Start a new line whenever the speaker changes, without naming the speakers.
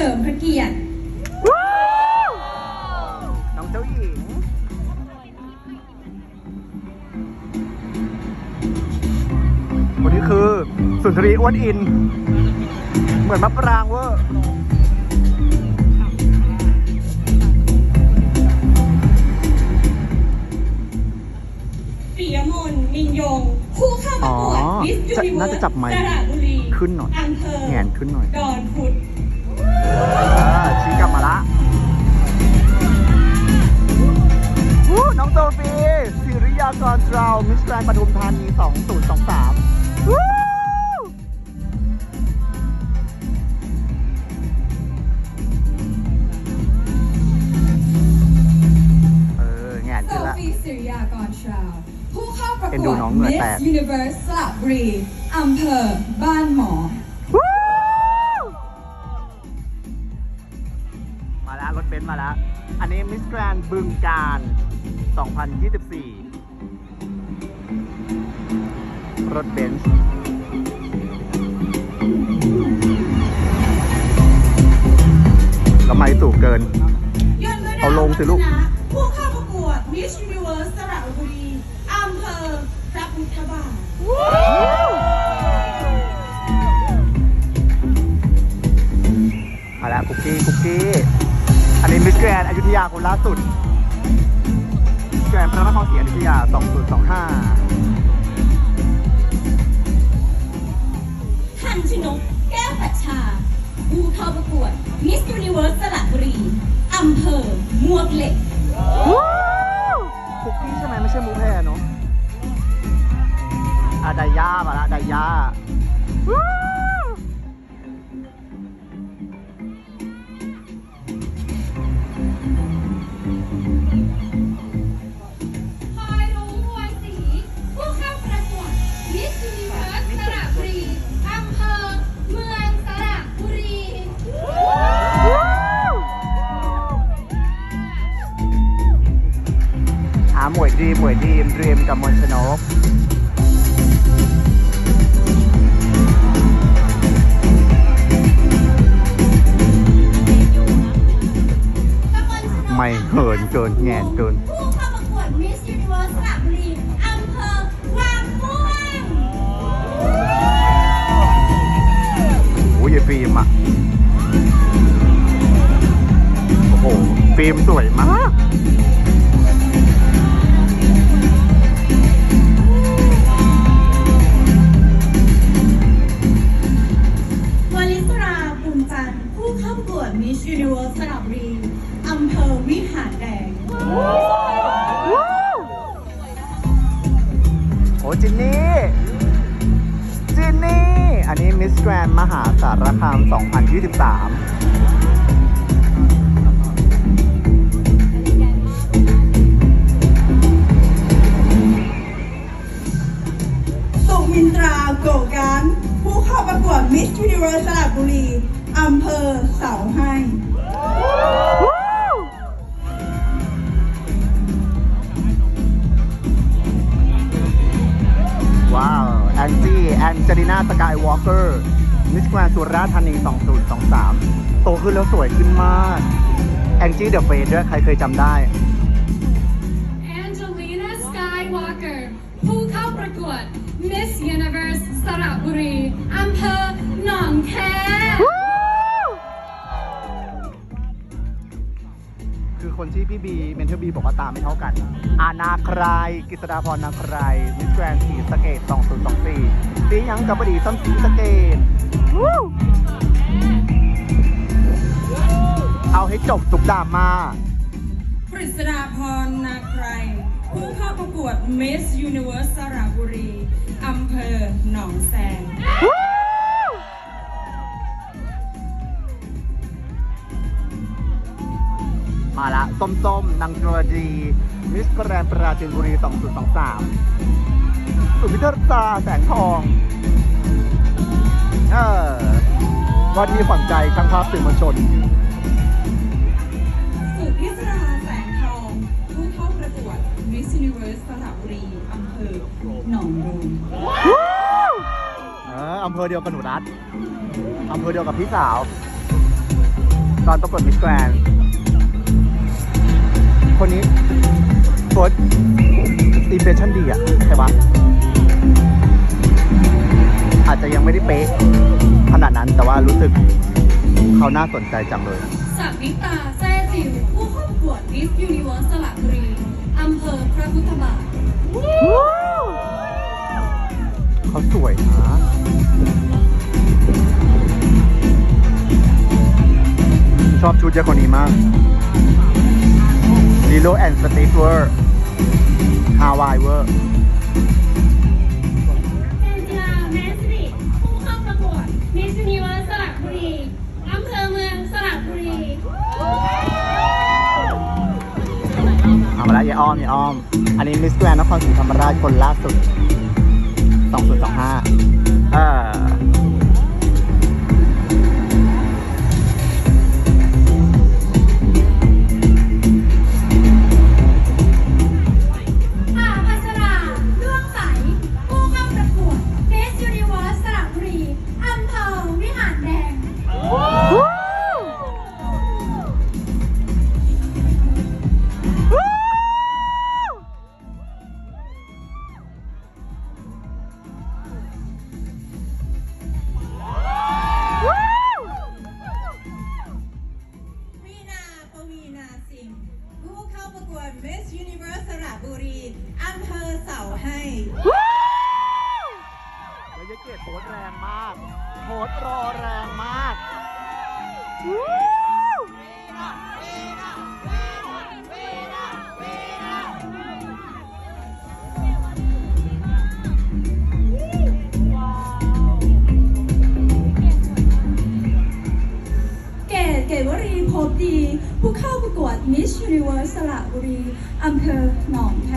ลิมพระเกียรติ
น้องเจ้าหญิง คนนี้คือ สุนทรีอ้วนอิน เหมือนมะปรางเวอร์
ปิยมนต์มินยง ผู้เข้าประกวด
อ๋อ
มิสยู
จะ
นิเวิ
น่า
ร์
จะ
ส
จับไมค์
สระบุรี
ขึ้นหน่อย
อำเภอ
แหงนขึ้นหน่อย
ดอนพุธ
อ่าชี้กลับมาละวู้น้องโซฟีศิริยากรเรามิสแกรนด์ปทุมธานี 2023วู้
มิ
แต
ส
ก
ยูนิเวิร์สสระบุรีอำเภอบ้านหมอ
วู้มาแล้ว รถเบนซ์มาแล้ว อันนี้มิสแกรนบึงการ 2024 รถเบนซ์ ก็ไม่สูงเกิน
ยนต์
เอาลงสิลูก
ผู้เข้า ก
กี้คุกกี้ อันนี้มิสแกรนอยุธยาคนล่าสุดมิสแกรนพระนครศรีอยุธยา 2025
ทันชนกแก้วปัชชาผู้เข้าประกวดมิสยูนิเวิร์สสระบุรีอำเภอมวกเหล็ก
คุกกี้ใช่ไหมไม่ใช่มูแพรเนาะอะไดย่ามาละไดย่า หมวยดีหมวยดีมเรียมกับมนชนกไม่เหินเกินแงนเกิน
ผู้เข้าประกวดมิสยูนิเวิร์สสระบุรีอำเภอวังม่วง
โอ้ยฟิล์มอะ โอ้โหฟิล์มสวยมาก
วิหารแดง
โอ้จินนี่ จินนี่ อันนี้มิสแกรนมหาสารคาม 2023
เกอ
ร์มิสแกรนสุราษฎร์ธานี 2023 โตขึ้นแล้วสวยขึ้นมาก แองจี้เดอะเฟสด้วย ใครเคยจำได้
คื
อคนที่พี่บีเมนเทอร์บีบอกว่าตามไม่เท่ากัน อานาใครกิษดาพรนาใครมิสแกรนสีสะเกต 2024สีหยังกับบดีซ้ำสีสะเกตวู้เอาให้จบทุกดราม่า
ปริศดาพรนาไกรผู้เข้าประกวดมิส s u นิเวิร์สสระบุรี อำเภอหนองแซง
มาละส้มๆนางกรดีมิสแกรนปราจีนบุรี 2023 สุพิธตาแสงทอง เออวันนี้ขวัญใจช่างภาพสื่อมวลชน
สุพิศราแสงทอง ผู้เข้าประกวดมิส s u นิเวิร์สสระบุรีอำเภอหนองรูน
เอออำเภอเดียวกับหนูรัฐอำเภอเดียวกับพี่สาว ตอนประกวดมิสแกรน คนนี้โฟร์อิมเพรสชั่นดีอะใช่ปะอาจจะยังไม่ได้เป๊ะขนาดนั้นแต่ว่ารู้สึกเขาน่าสนใจจังเลย
สักนิตาแซ่จิ๋วผู้เข้าประกวด Miss Universe สระบุรีอำเภอพระพุทธบาท
เขาสวยนะชอบชุดเจ้าคนนี้มาก ลิโลแอนด์สติกเวอร์ฮาวายเวอร์
เจนจิลาแมนสิริผู้เข้าประกวด Miss Universe สระบุรีอำเภอเมืองสระบุรี
เอามาแล้วยายอ้อมยายอ้อม อันนี้มิสแกรนนครศรีธรรมราชคนล่าสุด 2025 เออ
Miss Universe สระบุรีอำเภอ
เสาให้
แล้วยายเกดโพสต์แรงมากโพสต์รอแรงมาก
เ Miss Universe สระบุรีอำเภอหนองแค